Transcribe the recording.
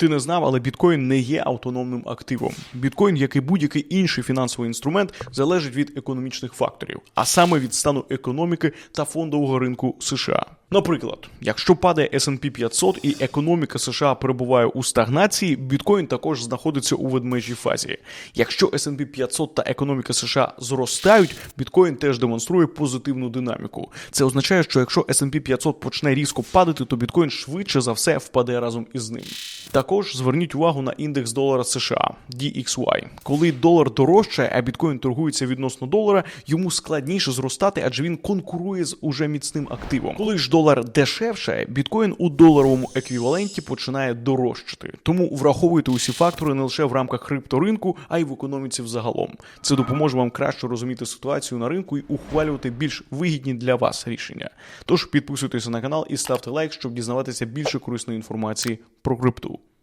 Ти не знав, але біткоін не є автономним активом. Біткоін, як і будь-який інший фінансовий інструмент, залежить від економічних факторів, а саме від стану економіки та фондового ринку США. Наприклад, якщо падає S&P 500 і економіка США перебуває у стагнації, біткоін також знаходиться у ведмежій фазі. Якщо S&P 500 та економіка США зростають, біткоін теж демонструє позитивну динаміку. Це означає, що якщо S&P 500 почне різко падати, то біткоін швидше за все впаде разом із ним. Також зверніть увагу на індекс долара США DXY. Коли долар дорожчає, а біткоін торгується відносно долара, йому складніше зростати, адже він конкурує з уже міцним активом. Коли ж долар дешевше, біткоін у доларовому еквіваленті починає дорожчати. Тому враховуйте усі фактори не лише в рамках крипторинку, а й в економіці взагалом. Це допоможе вам краще розуміти ситуацію на ринку і ухвалювати більш вигідні для вас рішення. Тож підписуйтеся на канал і ставте лайк, щоб дізнаватися більше корисної інформації про крипту.